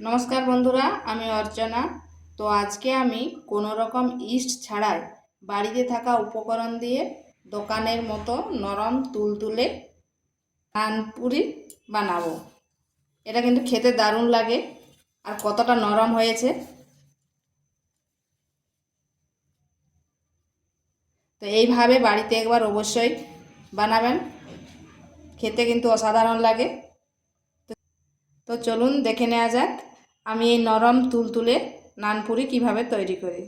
নমস্কার বন্ধুরা, আমি অর্চনা। তো আজকে আমি কোনো রকম ইস্ট ছাড়াই বাড়িতে থাকা উপকরণ দিয়ে দোকানের মতো নরম তুলতুলে নানপুরি বানাবো। এটা কিন্তু খেতে দারুণ লাগে আর কতটা নরম হয়েছে। তো এইভাবে বাড়িতে একবার অবশ্যই বানাবেন। খেতে কিন্তু অসাধারণ লাগে। তো চলুন দেখে নেওয়া যাক, আমি এই নরম তুলতুলে নানপুরি কীভাবে তৈরি করি।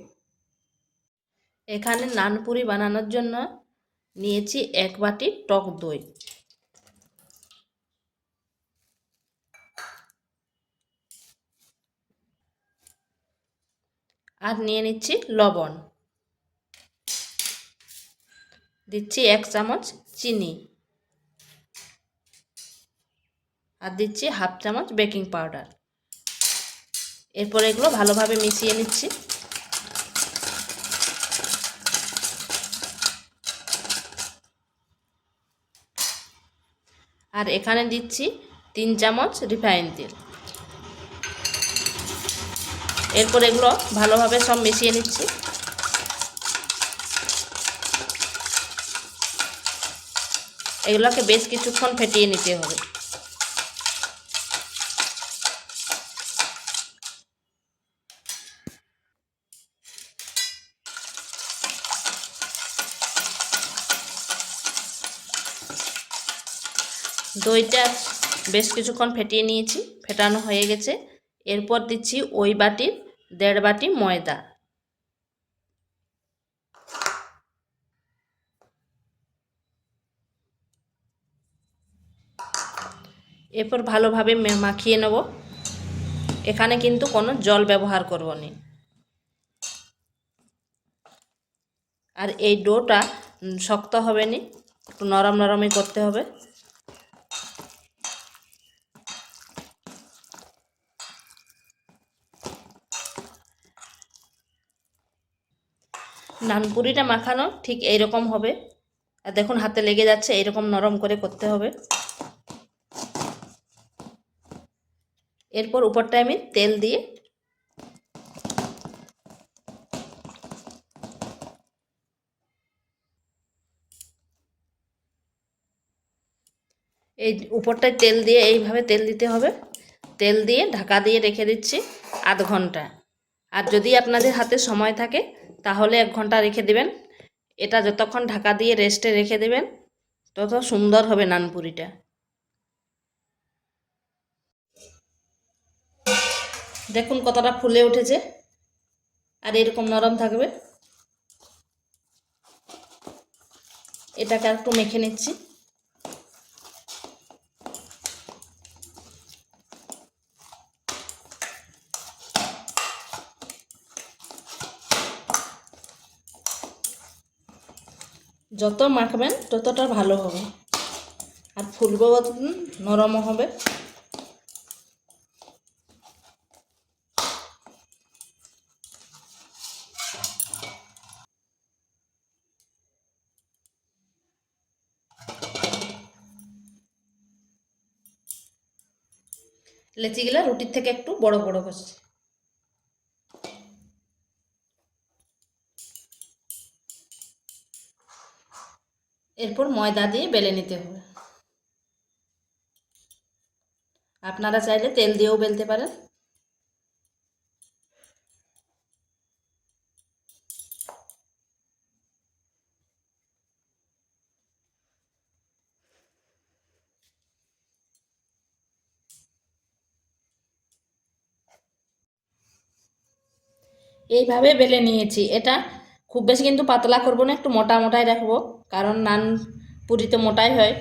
এখানে নানপুরি বানানোর জন্য নিয়েছি এক বাটি টক দই। আর নিয়ে নিচ্ছি লবণ। দিচ্ছি এক চামচ চিনি। আর দিচ্ছি হাফ চামচ বেকিং পাউডার। এরপর এগুলো ভালোভাবে মিশিয়ে নিচ্ছি। আর এখানে দিচ্ছি তিন চামচ রিফাইন তেল। এরপর এগুলো ভালোভাবে সব মিশিয়ে নিচ্ছি। এগুলোকে বেশ কিছুক্ষণ ফেটিয়ে নিতে হবে। দইটা বেশ কিছুক্ষণ ফেটিয়ে নিয়েছি, ফেটানো হয়ে গেছে। এরপর দিচ্ছি ওই বাটির দেড় বাটি ময়দা। এরপর ভালোভাবে মাখিয়ে নেব। এখানে কিন্তু কোনো জল ব্যবহার করব না। আর এই ডোটা শক্ত হবে নি, একটু নরম নরমই করতে হবে। নানপুরিটা মাখানো, ঠিক এইরকম হবে। আর দেখুন, হাতে লেগে যাচ্ছে, এইরকম নরম করে করতে হবে। এরপর উপরটায় আমি তেল দিয়ে এই উপরটায় তেল দিয়ে এইভাবে তেল দিতে হবে। তেল দিয়ে ঢাকা দিয়ে রেখে দিচ্ছি আধ ঘণ্টা। আর যদি আপনাদের হাতে সময় থাকে তাহলে এক ঘণ্টা রেখে দেবেন। এটা যতক্ষণ ঢাকা দিয়ে রেস্টে রেখে দেবেন, তত সুন্দর হবে নানপুরিটা। দেখুন কতটা ফুলে উঠেছে, আর এরকম নরম থাকবে। এটাকে একটু মেখে নিচ্ছি। যত মাখবেন ততটা ভালো হবে। আর ফুলবো নরমও হবে। লেচিগুলা রুটির থেকে একটু বড় বড় করছে। এরপর ময়দা দিয়ে বেলে নিতে হবে। আপনারা চাইলে তেল দিয়েও বেলতে পারেন। এইভাবে বেলে নিয়েছি। এটা খুব বেশি কিন্তু পাতলা করব না, একটু মোটা মোটাই রাখব, কারণ নান পুরিতে মোটাই হয়।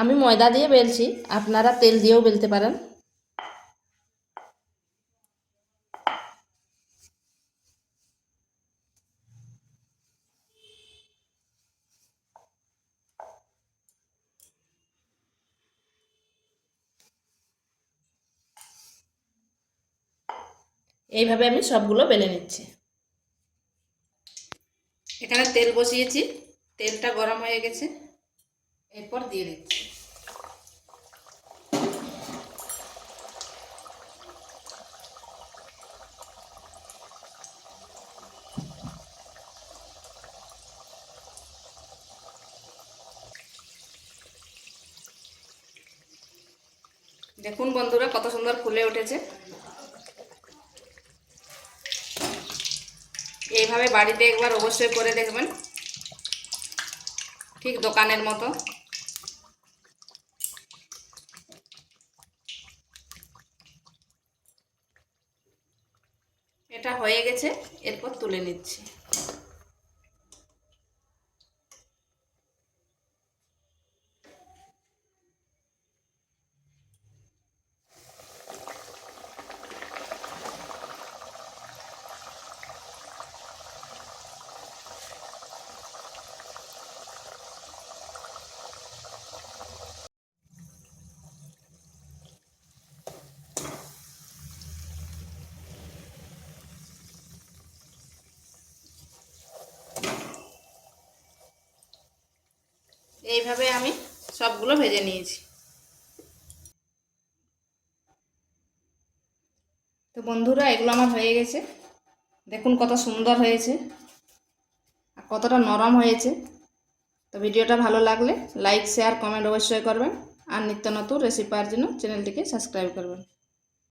আমি ময়দা দিয়ে বেলছি, আপনারা তেল দিয়েও বেলতে পারেন। এইভাবে আমি সবগুলো বেলে নিচ্ছি। এখানে তেল বসিয়েছি, তেলটা গরম হয়ে গেছে, এরপর দিয়ে দিচ্ছি। দেখুন বন্ধুরা, কত সুন্দর ফুলে উঠেছে। এইভাবে বাড়িতে একবার অবশ্যই করে দেখবেন। ঠিক দোকানের মতো। এটা হয়ে গেছে, এরপর তুলে নিচ্ছি। এইভাবে আমি সবগুলো ভেজে নিয়েছি। তো বন্ধুরা, এগুলো আমার হয়ে গেছে। দেখুন কত সুন্দর হয়েছে আর কতটা নরম হয়েছে। তো ভিডিওটা ভালো লাগলে লাইক, শেয়ার, কমেন্ট অবশ্যই করবেন। আর নিত্য নতুন রেসিপি পাওয়ার জন্য চ্যানেলটিকে সাবস্ক্রাইব করবেন।